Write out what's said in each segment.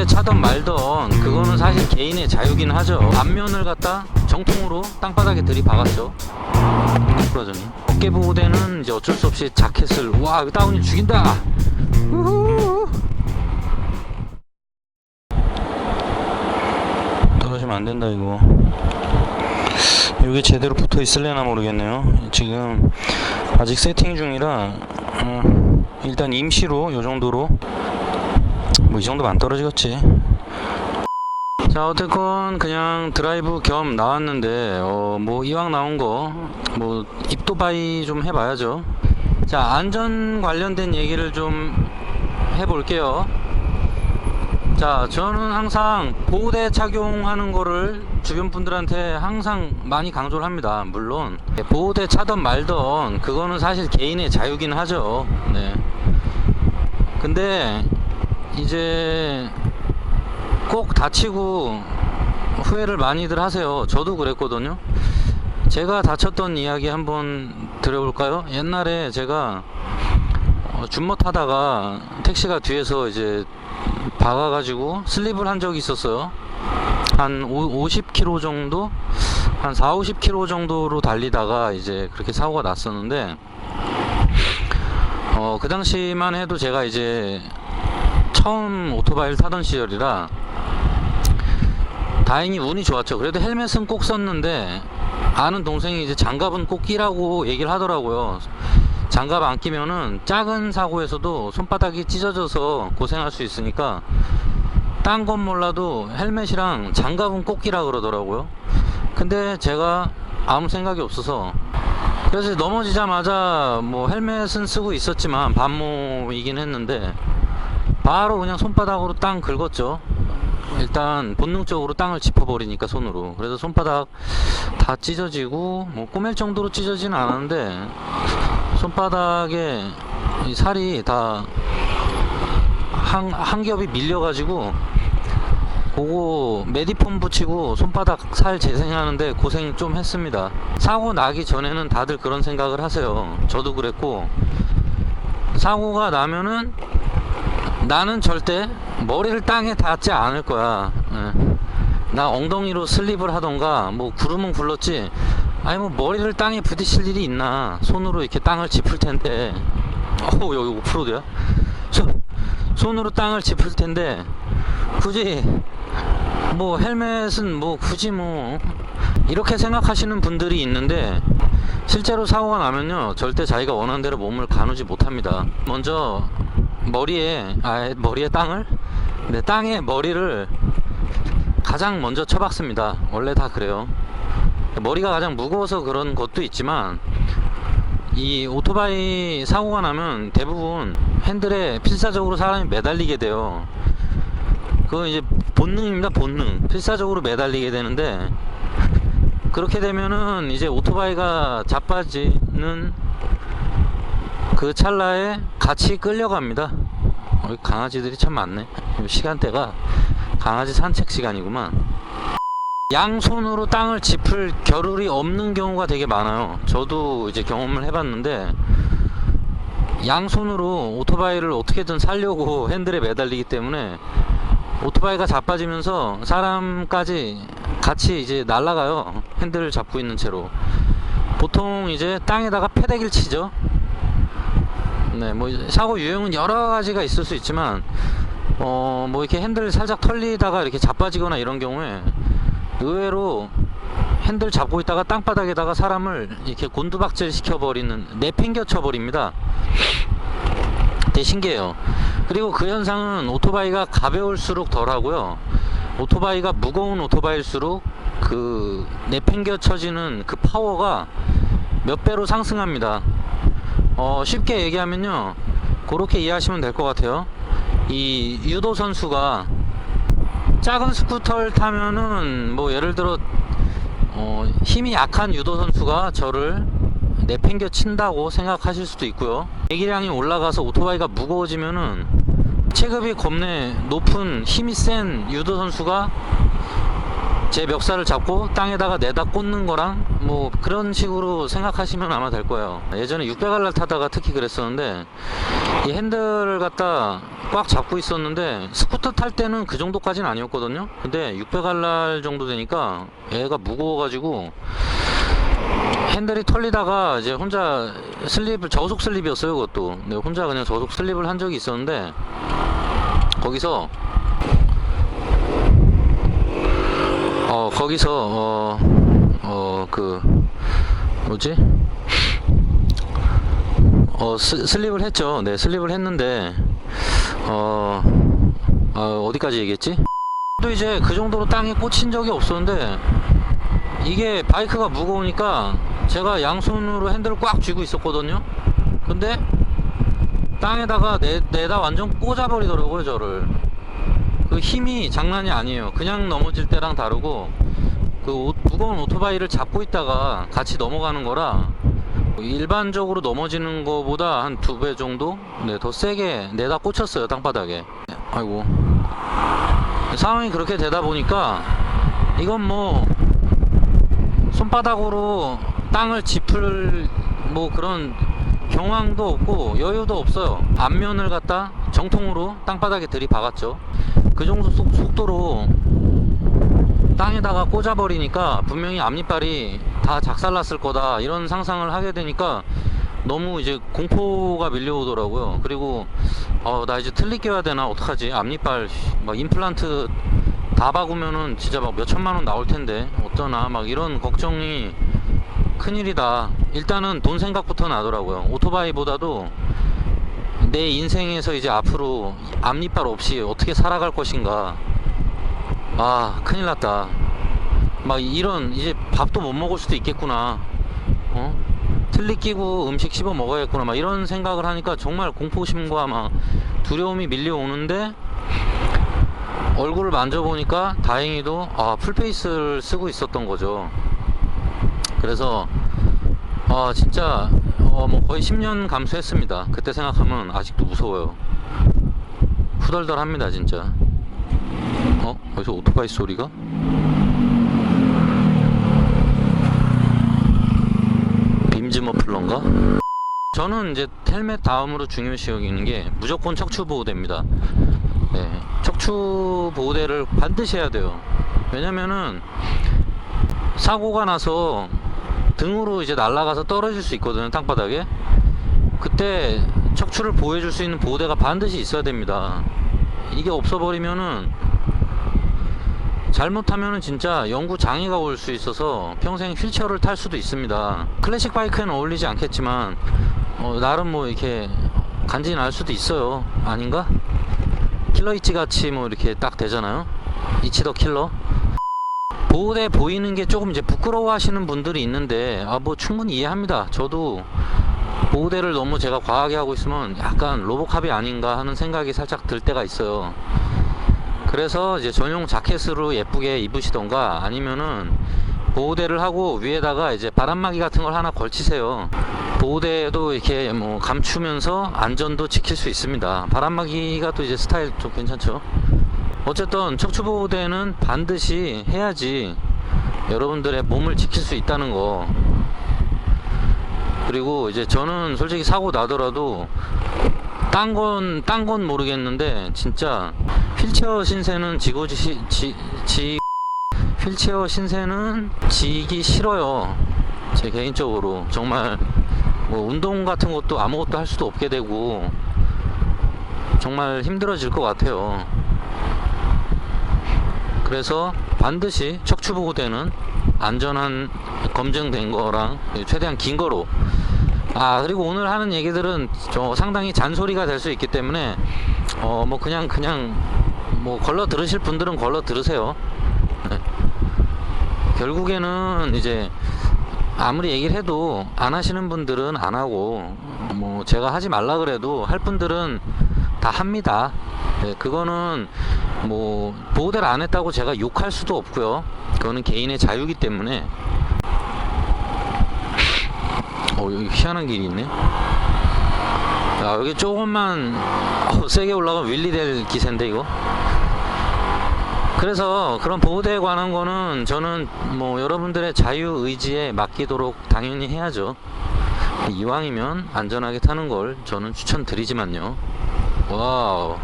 보호대 차던 말던 그거는 사실 개인의 자유긴 하죠. 앞면을 갖다 정통으로 땅바닥에 들이박았죠. 부러져니. 어깨 보호대는 이제 어쩔 수 없이 자켓을 와 다운이 죽인다. 우후. 떨어지면 안 된다 이거. 이게 제대로 붙어 있을래나 모르겠네요. 지금 아직 세팅 중이라 어, 일단 임시로 요 정도로 뭐 이 정도면 안 떨어지겠지. 자 어쨌건 그냥 드라이브 겸 나왔는데 어 뭐 이왕 나온 거 뭐 입도 바이 좀 해봐야죠. 자 안전 관련된 얘기를 좀 해볼게요. 자, 저는 항상 보호대 착용하는 거를 주변 분들한테 항상 많이 강조를 합니다. 물론 보호대 차던 말던 그거는 사실 개인의 자유긴 하죠. 네. 근데 이제 꼭 다치고 후회를 많이들 하세요. 저도 그랬거든요. 제가 다쳤던 이야기 한번 들어볼까요? 옛날에 제가 어, 준모 타다가 택시가 뒤에서 이제 박아가지고 슬립을 한 적이 있었어요. 한 50km 정도? 한 4, 50km 정도로 달리다가 이제 그렇게 사고가 났었는데, 어, 그 당시만 해도 제가 이제 처음 오토바이를 타던 시절이라 다행히 운이 좋았죠. 그래도 헬멧은 꼭 썼는데, 아는 동생이 이제 장갑은 꼭 끼라고 얘기를 하더라고요. 장갑 안 끼면은 작은 사고에서도 손바닥이 찢어져서 고생할 수 있으니까 딴 건 몰라도 헬멧이랑 장갑은 꼭 끼라 그러더라고요. 근데 제가 아무 생각이 없어서 그래서 넘어지자마자 뭐 헬멧은 쓰고 있었지만 반모이긴 했는데 바로 그냥 손바닥으로 땅 긁었죠. 일단 본능적으로 땅을 짚어버리니까 손으로 그래서 손바닥 다 찢어지고 뭐 꼬맬 정도로 찢어지는 않았는데 손바닥에 이 살이 다 한, 한 겹이 밀려가지고 그거 메디폼 붙이고 손바닥 살 재생하는데 고생 좀 했습니다. 사고 나기 전에는 다들 그런 생각을 하세요. 저도 그랬고 사고가 나면은 나는 절대 머리를 땅에 닿지 않을 거야. 예. 나 엉덩이로 슬립을 하던가 뭐 구름은 굴렀지. 아니 뭐 머리를 땅에 부딪힐 일이 있나. 손으로 이렇게 땅을 짚을 텐데. 어우 여기 오프로드야? 손, 손으로 땅을 짚을 텐데 굳이 뭐 헬멧은 뭐 굳이 뭐 이렇게 생각하시는 분들이 있는데 실제로 사고가 나면요. 절대 자기가 원하는 대로 몸을 가누지 못합니다. 먼저 머리에 아 머리에 땅을 네 땅에 머리를 가장 먼저 쳐박습니다 원래 다 그래요 머리가 가장 무거워서 그런 것도 있지만 이 오토바이 사고가 나면 대부분 핸들에 필사적으로 사람이 매달리게 돼요. 그건 이제 본능입니다, 본능. 필사적으로 매달리게 되는데 그렇게 되면은 이제 오토바이가 자빠지는 그 찰나에 같이 끌려갑니다. 강아지들이 참 많네. 시간대가 강아지 산책 시간이구만. 양손으로 땅을 짚을 겨를이 없는 경우가 되게 많아요. 저도 이제 경험을 해봤는데 양손으로 오토바이를 어떻게든 살려고 핸들에 매달리기 때문에 오토바이가 자빠지면서 사람까지 같이 이제 날아가요. 핸들을 잡고 있는 채로. 보통 이제 땅에다가 패대기를 치죠. 네, 뭐 사고 유형은 여러 가지가 있을 수 있지만 어, 뭐 이렇게 핸들 살짝 털리다가 이렇게 자빠지거나 이런 경우에 의외로 핸들 잡고 있다가 땅바닥에다가 사람을 이렇게 곤두박질 시켜버리는 내팽겨쳐 버립니다. 되게 신기해요. 그리고 그 현상은 오토바이가 가벼울수록 덜하고요. 오토바이가 무거운 오토바이일수록 그 내팽겨쳐지는 그 파워가 몇 배로 상승합니다. 어, 쉽게 얘기하면요. 그렇게 이해하시면 될 것 같아요. 이 유도 선수가 작은 스쿠터를 타면은 뭐 예를 들어 어, 힘이 약한 유도 선수가 저를 내팽겨 친다고 생각하실 수도 있고요. 배기량이 올라가서 오토바이가 무거워지면은 체급이 겁내 높은 힘이 센 유도 선수가 제 멱살을 잡고 땅에다가 내다 꽂는 거랑 뭐 그런 식으로 생각하시면 아마 될 거예요. 예전에 600알라 타다가 특히 그랬었는데 이 핸들을 갖다 꽉 잡고 있었는데 스쿠터 탈 때는 그 정도까지는 아니었거든요 근데 600알랄 정도 되니까 얘가 무거워가지고 핸들이 털리다가 이제 혼자 슬립을 저속 슬립이었어요 그것도 네, 혼자 그냥 저속 슬립을 한 적이 있었는데 거기서 어 거기서 어 어 그 뭐지? 어 스, 슬립을 했죠. 네 슬립을 했는데 어, 어 어디까지 얘기했지? 또 이제 그 정도로 땅에 꽂힌 적이 없었는데 이게 바이크가 무거우니까 제가 양손으로 핸들을 꽉 쥐고 있었거든요. 근데 땅에다가 내, 내다 완전 꽂아버리더라고요 저를. 그 힘이 장난이 아니에요. 그냥 넘어질 때랑 다르고 그 오- 무거운 오토바이를 잡고 있다가 같이 넘어가는 거라 일반적으로 넘어지는 거보다 한 두 배 정도? 네, 더 세게 내다 꽂혔어요 땅바닥에. 아이고. 상황이 그렇게 되다 보니까 이건 뭐 손바닥으로 땅을 짚을 뭐 그런 경황도 없고 여유도 없어요. 앞면을 갖다 정통으로 땅바닥에 들이박았죠. 그 정도 속, 속도로 땅에다가 꽂아버리니까 분명히 앞니빨이 다 작살났을 거다 이런 상상을 하게 되니까 너무 이제 공포가 밀려오더라고요. 그리고 어, 나 이제 틀리 껴야 되나? 어떡하지? 앞니빨 막 임플란트 다 박으면은 진짜 막 몇 천만 원 나올 텐데 어쩌나? 막 이런 걱정이 큰일이다. 일단은 돈 생각부터 나더라고요. 오토바이보다도 내 인생에서 이제 앞으로 앞니빨 없이 어떻게 살아갈 것인가 아 큰일 났다. 막 이런 이제 밥도 못 먹을 수도 있겠구나. 어? 틀리 끼고 음식 씹어 먹어야겠구나. 막 이런 생각을 하니까 정말 공포심과 막 두려움이 밀려오는데 얼굴을 만져보니까 다행히도 아 풀페이스를 쓰고 있었던 거죠. 그래서 아 진짜 어 뭐 거의 10년 감수했습니다. 그때 생각하면 아직도 무서워요. 후덜덜합니다 진짜 어? 어디서 오토바이 소리가? 빔즈 머플러인가? 저는 이제 헬멧 다음으로 중요시 여기는 게 무조건 척추 보호대입니다. 네, 척추 보호대를 반드시 해야 돼요. 왜냐면은 사고가 나서 등으로 이제 날아가서 떨어질 수 있거든요, 땅바닥에. 그때 척추를 보호해줄 수 있는 보호대가 반드시 있어야 됩니다. 이게 없어버리면은 잘못하면은 진짜 영구 장애가 올 수 있어서 평생 휠체어를 탈 수도 있습니다. 클래식 바이크에는 어울리지 않겠지만 어, 나름 뭐 이렇게 간지 날 수도 있어요. 아닌가? 킬러 이치 같이 뭐 이렇게 딱 되잖아요. 이치 더 킬러. 보호대 보이는 게 조금 이제 부끄러워 하시는 분들이 있는데 아 뭐 충분히 이해합니다. 저도 보호대를 너무 제가 과하게 하고 있으면 약간 로보캅이 아닌가 하는 생각이 살짝 들 때가 있어요. 그래서 이제 전용 자켓으로 예쁘게 입으시던가 아니면은 보호대를 하고 위에다가 이제 바람막이 같은 걸 하나 걸치세요. 보호대도 이렇게 뭐 감추면서 안전도 지킬 수 있습니다. 바람막이가 또 이제 스타일 좀 괜찮죠. 어쨌든 척추보호대는 반드시 해야지 여러분들의 몸을 지킬 수 있다는 거. 그리고 이제 저는 솔직히 사고 나더라도 딴 건, 딴 건 모르겠는데, 진짜, 휠체어 신세는 지고 지, 지, 지, 휠체어 신세는 지기 싫어요. 제 개인적으로. 정말, 뭐, 운동 같은 것도 아무것도 할 수도 없게 되고, 정말 힘들어질 것 같아요. 그래서 반드시 척추보호대는 안전한 검증된 거랑 최대한 긴 거로 아 그리고 오늘 하는 얘기들은 저 상당히 잔소리가 될 수 있기 때문에 어 뭐 그냥 그냥 뭐 걸러 들으실 분들은 걸러 들으세요. 네. 결국에는 이제 아무리 얘기를 해도 안 하시는 분들은 안 하고 뭐 제가 하지 말라 그래도 할 분들은 다 합니다. 네, 그거는 뭐 보호대를 안 했다고 제가 욕할 수도 없고요. 그거는 개인의 자유이기 때문에 어 여기 희한한 길이 있네. 야 여기 조금만 어, 세게 올라가면 윌리 될 기세인데 이거. 그래서 그런 보호대에 관한 거는 저는 뭐 여러분들의 자유 의지에 맡기도록 당연히 해야죠. 이왕이면 안전하게 타는 걸 저는 추천드리지만요. 와우.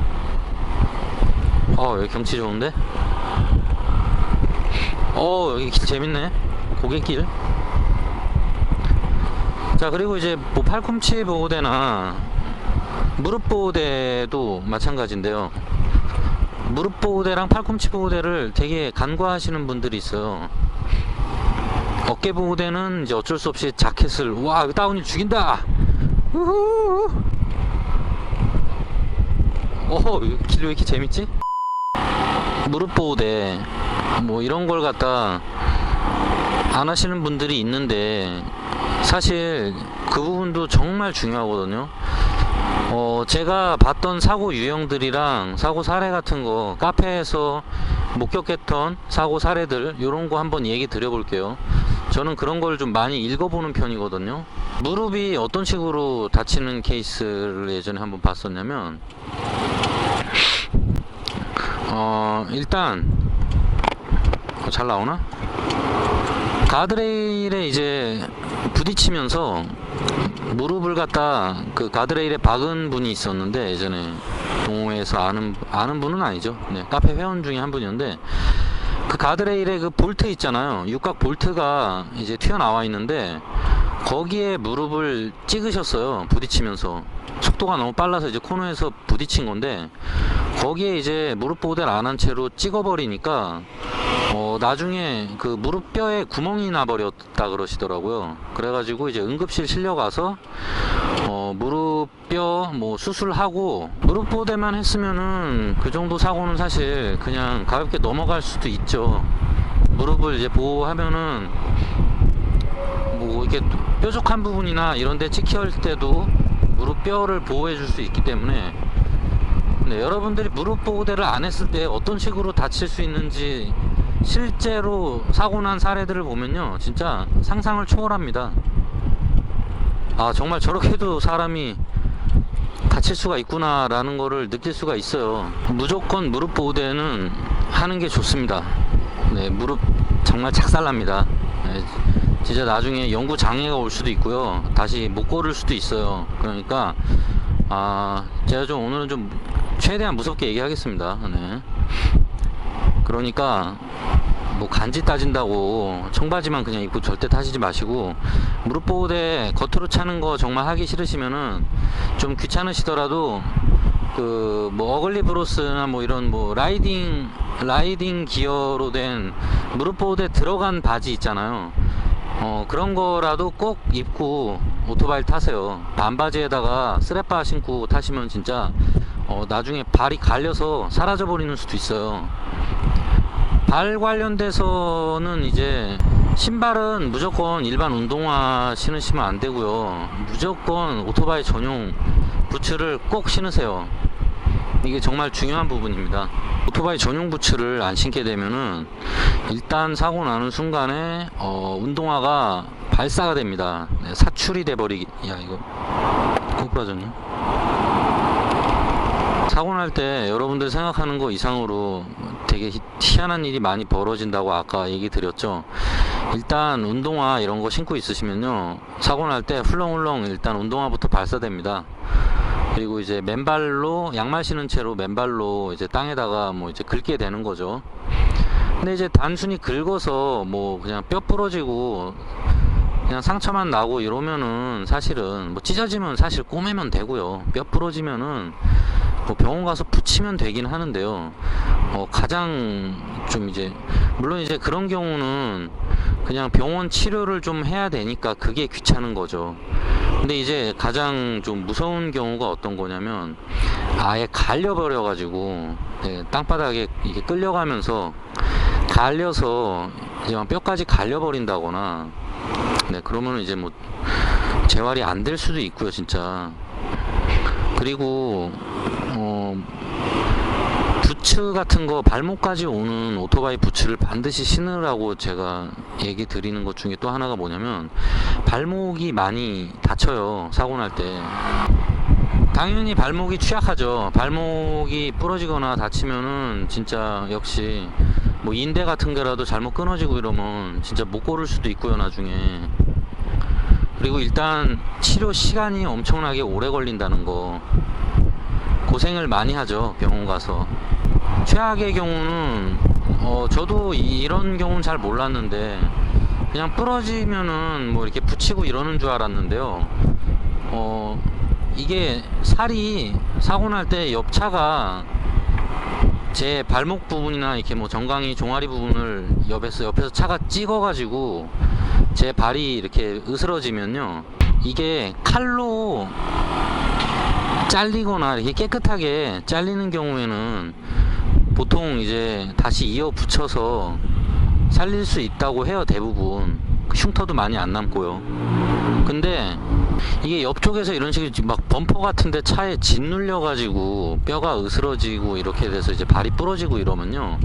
어, 여기 경치 좋은데? 어, 여기 길 재밌네. 고갯길. 자, 그리고 이제 뭐 팔꿈치 보호대나 무릎 보호대도 마찬가지인데요. 무릎 보호대랑 팔꿈치 보호대를 되게 간과하시는 분들이 있어요. 어깨 보호대는 이제 어쩔 수 없이 자켓을 와 다운이 죽인다. 우후. 어, 길왜 이렇게 재밌지? 무릎 보호대 뭐 이런 걸 갖다 안 하시는 분들이 있는데 사실 그 부분도 정말 중요하거든요. 어, 제가 봤던 사고 유형들이랑 사고 사례 같은 거 카페에서 목격했던 사고 사례들 이런 거 한번 얘기 드려볼게요. 저는 그런 걸 좀 많이 읽어보는 편이거든요. 무릎이 어떤 식으로 다치는 케이스를 예전에 한번 봤었냐면 어, 일단 어, 잘 나오나? 가드레일에 이제 부딪히면서 무릎을 갖다 그 가드레일에 박은 분이 있었는데 예전에 동호회에서 아는 아는 분은 아니죠. 네, 카페 회원 중에 한 분이었는데 그 가드레일에 그 볼트 있잖아요. 육각 볼트가 이제 튀어나와 있는데 거기에 무릎을 찍으셨어요. 부딪히면서 속도가 너무 빨라서 이제 코너에서 부딪힌 건데 거기에 이제 무릎 보호대를 안 한 채로 찍어버리니까 어, 나중에 그 무릎뼈에 구멍이 나버렸다 그러시더라고요. 그래가지고 이제 응급실 실려가서 어, 무릎뼈 뭐 수술하고 무릎 보호대만 했으면은 그 정도 사고는 사실 그냥 가볍게 넘어갈 수도 있죠. 무릎을 이제 보호하면은 뭐 이렇게 뾰족한 부분이나 이런 데 찍힐 때도 무릎 뼈를 보호해 줄 수 있기 때문에 네, 여러분들이 무릎 보호대를 안 했을 때 어떤 식으로 다칠 수 있는지 실제로 사고 난 사례들을 보면요 진짜 상상을 초월합니다. 아 정말 저렇게도 사람이 다칠 수가 있구나 라는 거를 느낄 수가 있어요. 무조건 무릎 보호대는 하는 게 좋습니다. 네 무릎 정말 착살납니다. 네, 진짜 나중에 영구 장애가 올 수도 있고요 다시 못 걸을 수도 있어요 그러니까 아 제가 좀 오늘은 좀 최대한 무섭게 얘기하겠습니다 네. 그러니까 뭐 간지 따진다고 청바지만 그냥 입고 절대 타시지 마시고 무릎 보호대 겉으로 차는 거 정말 하기 싫으시면은 좀 귀찮으시더라도 그 뭐 어글리 브로스나 뭐 이런 뭐 라이딩 라이딩 기어로 된 무릎 보호대 들어간 바지 있잖아요. 어 그런 거라도 꼭 입고 오토바이 타세요. 반바지에다가 스레빠 신고 타시면 진짜 어 나중에 발이 갈려서 사라져 버리는 수도 있어요. 발 관련돼서는 이제 신발은 무조건 일반 운동화 신으시면 안 되고요. 무조건 오토바이 전용 부츠를 꼭 신으세요. 이게 정말 중요한 부분입니다. 오토바이 전용 부츠를 안 신게 되면은 일단 사고 나는 순간에 어, 운동화가 발사가 됩니다. 네, 사출이 돼버리기. 야 이거 꼭 부러졌네. 사고 날 때 여러분들 생각하는 거 이상으로 되게 희- 희한한 일이 많이 벌어진다고 아까 얘기 드렸죠. 일단 운동화 이런 거 신고 있으시면요. 사고 날 때 훌렁훌렁 일단 운동화부터 발사됩니다. 그리고 이제 맨발로 양말 신은 채로 맨발로 이제 땅에다가 뭐 이제 긁게 되는 거죠. 근데 이제 단순히 긁어서 뭐 그냥 뼈 부러지고 그냥 상처만 나고 이러면은 사실은 뭐 찢어지면 사실 꼬매면 되고요. 뼈 부러지면은 뭐 병원 가서 붙이면 되긴 하는데요. 어, 가장 좀 이제 물론 이제 그런 경우는 그냥 병원 치료를 좀 해야 되니까 그게 귀찮은 거죠. 근데 이제 가장 좀 무서운 경우가 어떤 거냐면 아예 갈려버려 가지고 네, 땅바닥에 이게 끌려가면서 갈려서 이제 막 뼈까지 갈려버린다거나 네 그러면 이제 뭐 재활이 안 될 수도 있고요 진짜 그리고 어 부츠 같은 거 발목까지 오는 오토바이 부츠를 반드시 신으라고 제가 얘기 드리는 것 중에 또 하나가 뭐냐면 발목이 많이 다쳐요 사고 날 때. 당연히 발목이 취약하죠. 발목이 부러지거나 다치면은 진짜 역시 뭐 인대 같은 게라도 잘못 끊어지고 이러면 진짜 못 걸을 수도 있고요 나중에. 그리고 일단 치료 시간이 엄청나게 오래 걸린다는 거 고생을 많이 하죠 병원 가서 최악의 경우는 어 저도 이- 이런 경우는 잘 몰랐는데 그냥 부러지면은 뭐 이렇게 붙이고 이러는 줄 알았는데요. 어 이게 살이 사고 날 때 옆차가 제 발목 부분이나 이렇게 뭐 정강이 종아리 부분을 옆에서 옆에서 차가 찍어가지고 제 발이 이렇게 으스러지면요. 이게 칼로 잘리거나 이렇게 깨끗하게 잘리는 경우에는 보통 이제 다시 이어 붙여서 살릴 수 있다고 해요 대부분. 흉터도 많이 안 남고요. 근데 이게 옆쪽에서 이런 식으로 막 범퍼 같은데 차에 짓눌려 가지고 뼈가 으스러지고 이렇게 돼서 이제 발이 부러지고 이러면요.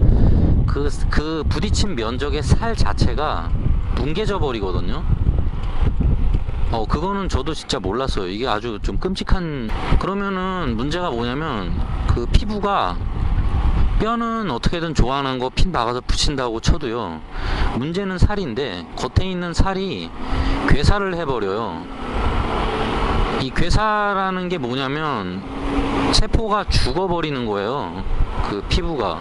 그, 그 부딪힌 면적의 살 자체가 뭉개져 버리거든요. 어 그거는 저도 진짜 몰랐어요. 이게 아주 좀 끔찍한. 그러면은 문제가 뭐냐면 그 피부가 뼈는 어떻게든 조한한 거핀 박아서 붙인다고 쳐도요 문제는 살인데 겉에 있는 살이 괴살을 해버려요 이 괴사라는 게 뭐냐면 세포가 죽어버리는 거예요. 그 피부가.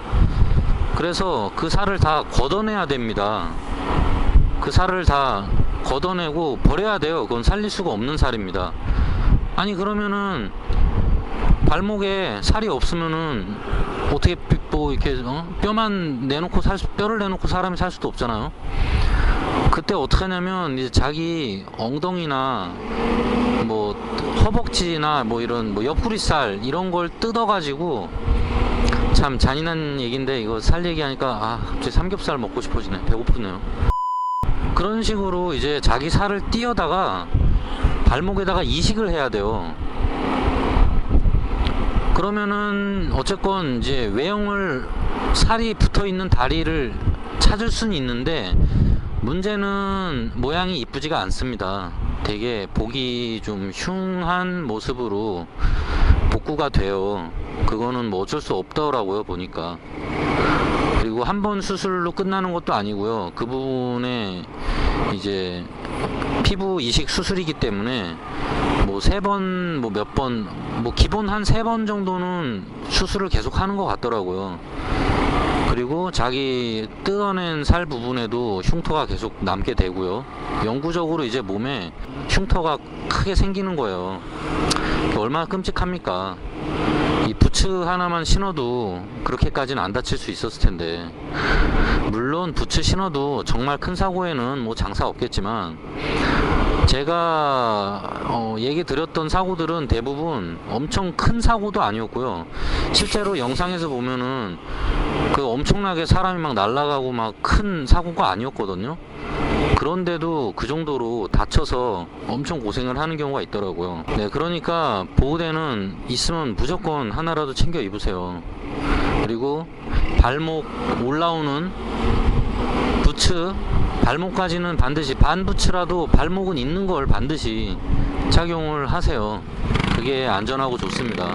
그래서 그 살을 다 걷어내야 됩니다. 그 살을 다 걷어내고 버려야 돼요. 그건 살릴 수가 없는 살입니다. 아니 그러면은 발목에 살이 없으면은 어떻게 뼈- 뭐 이렇게 어? 뼈만 내놓고 살 수, 뼈를 내놓고 사람이 살 수도 없잖아요. 그때 어떻게 하냐면 이제 자기 엉덩이나 뭐 허벅지나 뭐 이런 뭐 옆구리살 이런 걸 뜯어가지고 참 잔인한 얘기인데 이거 살 얘기하니까 아 갑자기 삼겹살 먹고 싶어지네 배고프네요 그런 식으로 이제 자기 살을 띄어다가 발목에다가 이식을 해야 돼요 그러면은 어쨌건 이제 외형을 살이 붙어 있는 다리를 찾을 수는 있는데 문제는 모양이 이쁘지가 않습니다. 되게 보기 좀 흉한 모습으로 복구가 돼요. 그거는 뭐 어쩔 수 없더라고요, 보니까. 그리고 한 번 수술로 끝나는 것도 아니고요. 그 부분에 이제 피부 이식 수술이기 때문에 뭐 세 번, 뭐 몇 번, 뭐 기본 한 세 번 정도는 수술을 계속 하는 것 같더라고요. 그리고 자기 뜯어낸 살 부분에도 흉터가 계속 남게 되고요. 영구적으로 이제 몸에 흉터가 크게 생기는 거예요. 얼마나 끔찍합니까? 이 부츠 하나만 신어도 그렇게까지는 안 다칠 수 있었을 텐데. 물론 부츠 신어도 정말 큰 사고에는 뭐 장사 없겠지만 제가 어, 얘기 드렸던 사고들은 대부분 엄청 큰 사고도 아니었고요. 실제로 영상에서 보면은 그 엄청나게 사람이 막 날아가고 막 큰 사고가 아니었거든요. 그런데도 그 정도로 다쳐서 엄청 고생을 하는 경우가 있더라고요. 네, 그러니까 보호대는 있으면 무조건 하나라도 챙겨 입으세요. 그리고 발목 올라오는 부츠 발목까지는 반드시 반 부츠라도 발목은 있는 걸 반드시 착용을 하세요. 그게 안전하고 좋습니다.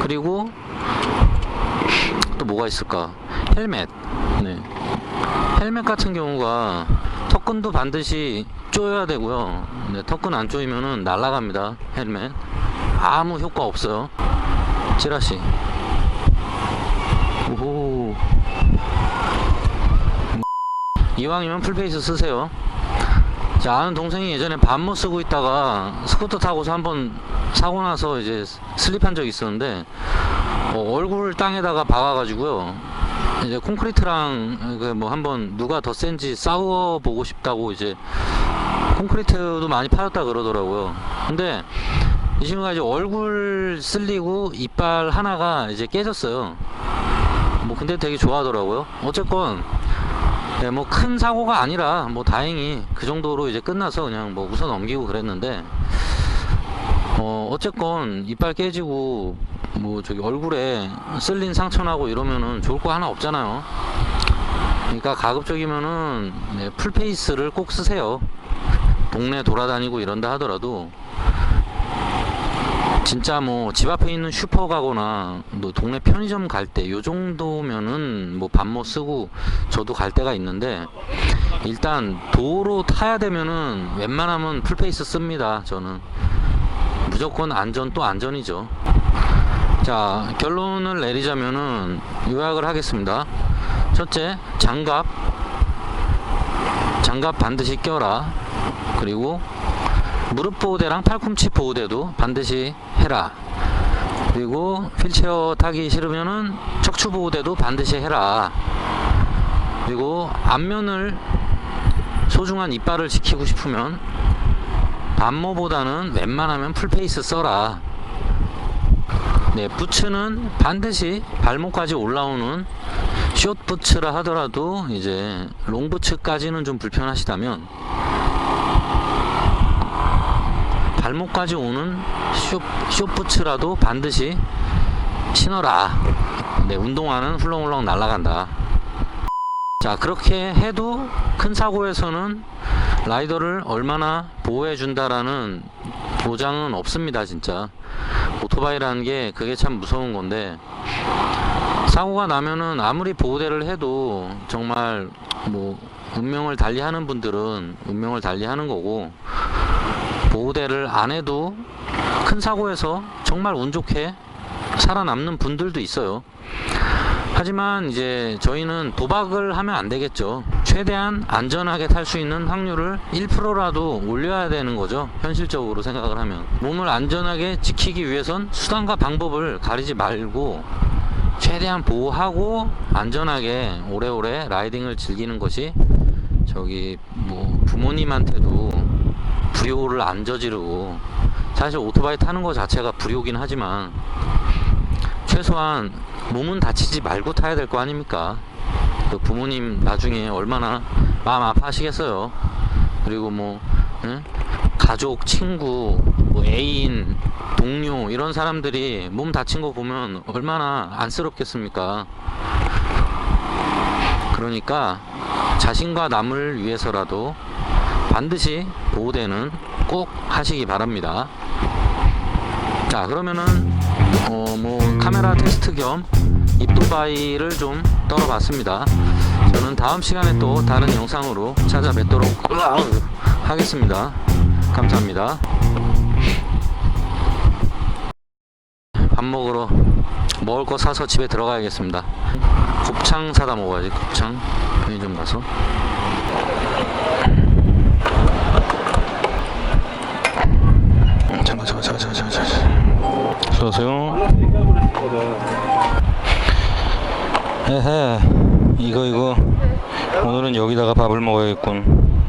그리고 또 뭐가 있을까? 헬멧. 네. 헬멧 같은 경우가 턱끈도 반드시 조여야 되고요. 네, 턱끈 안 조이면은 날아갑니다. 헬멧. 아무 효과 없어요. 찌라시. 오호. 이왕이면 풀페이스 쓰세요. 제 아는 동생이 예전에 반모 쓰고 있다가 스쿠터 타고서 한번 사고 나서 이제 슬립한 적이 있었는데 어, 얼굴 땅에다가 박아가지고요. 이제 콘크리트랑 그 뭐 한번 누가 더 센지 싸워 보고 싶다고 이제 콘크리트도 많이 파였다 그러더라고요. 근데 이 친구가 이제 얼굴 쓸리고 이빨 하나가 이제 깨졌어요. 뭐 근데 되게 좋아하더라고요. 어쨌건 네, 뭐큰 사고가 아니라 뭐 다행히 그 정도로 이제 끝나서 그냥 뭐 웃어 넘기고 그랬는데 어 어쨌건 이빨 깨지고 뭐 저기 얼굴에 쓸린 상처 나고 이러면은 좋을 거 하나 없잖아요. 그러니까 가급적이면은 네, 풀페이스를 꼭 쓰세요. 동네 돌아다니고 이런다 하더라도 진짜 뭐 집 앞에 있는 슈퍼 가거나 뭐 동네 편의점 갈 때 요 정도면은 뭐 밥 못 쓰고 저도 갈 때가 있는데 일단 도로 타야 되면은 웬만하면 풀페이스 씁니다 저는. 무조건 안전 또 안전이죠. 자 결론을 내리자면은 요약을 하겠습니다. 첫째 장갑. 장갑 반드시 껴라. 그리고 무릎 보호대랑 팔꿈치 보호대도 반드시 해라. 그리고 휠체어 타기 싫으면은 척추 보호대도 반드시 해라. 그리고 앞면을 소중한 이빨을 지키고 싶으면 반모보다는 웬만하면 풀페이스 써라. 네, 부츠는 반드시 발목까지 올라오는 숏 부츠라 하더라도 이제 롱 부츠까지는 좀 불편하시다면 발목까지 오는 쇼, 쇼부츠라도 반드시 신어라. 네, 운동화는 훌렁훌렁 날아간다. 자, 그렇게 해도 큰 사고에서는 라이더를 얼마나 보호해 준다라는 보장은 없습니다, 진짜. 오토바이라는 게 그게 참 무서운 건데, 사고가 나면은 아무리 보호대를 해도 정말 뭐, 운명을 달리 하는 분들은 운명을 달리 하는 거고, 보호대를 안 해도 큰 사고에서 정말 운 좋게 살아남는 분들도 있어요. 하지만 이제 저희는 도박을 하면 안 되겠죠. 최대한 안전하게 탈 수 있는 확률을 1%라도 올려야 되는 거죠. 현실적으로 생각을 하면. 몸을 안전하게 지키기 위해선 수단과 방법을 가리지 말고 최대한 보호하고 안전하게 오래오래 라이딩을 즐기는 것이 저기 뭐 부모님한테도 불효를 안 저지르고 사실 오토바이 타는 것 자체가 불효긴 하지만 최소한 몸은 다치지 말고 타야 될 거 아닙니까? 그 부모님 나중에 얼마나 마음 아파하시겠어요. 그리고 뭐 응? 가족, 친구, 뭐 애인, 동료 이런 사람들이 몸 다친 거 보면 얼마나 안쓰럽겠습니까? 그러니까 자신과 남을 위해서라도 반드시 보호대는 꼭 하시기 바랍니다. 자 그러면은 어 뭐 카메라 테스트 겸 입도바이를 좀 떨어봤습니다. 저는 다음 시간에 또 다른 영상으로 찾아뵙도록 하겠습니다. 감사합니다. 밥 먹으러 먹을 거 사서 집에 들어가야겠습니다. 곱창 사다 먹어야지 곱창 편의점 가서. 잠깐 수고하세요. 에헤 이거 이거. 오늘은 여기다가 밥을 먹어야겠군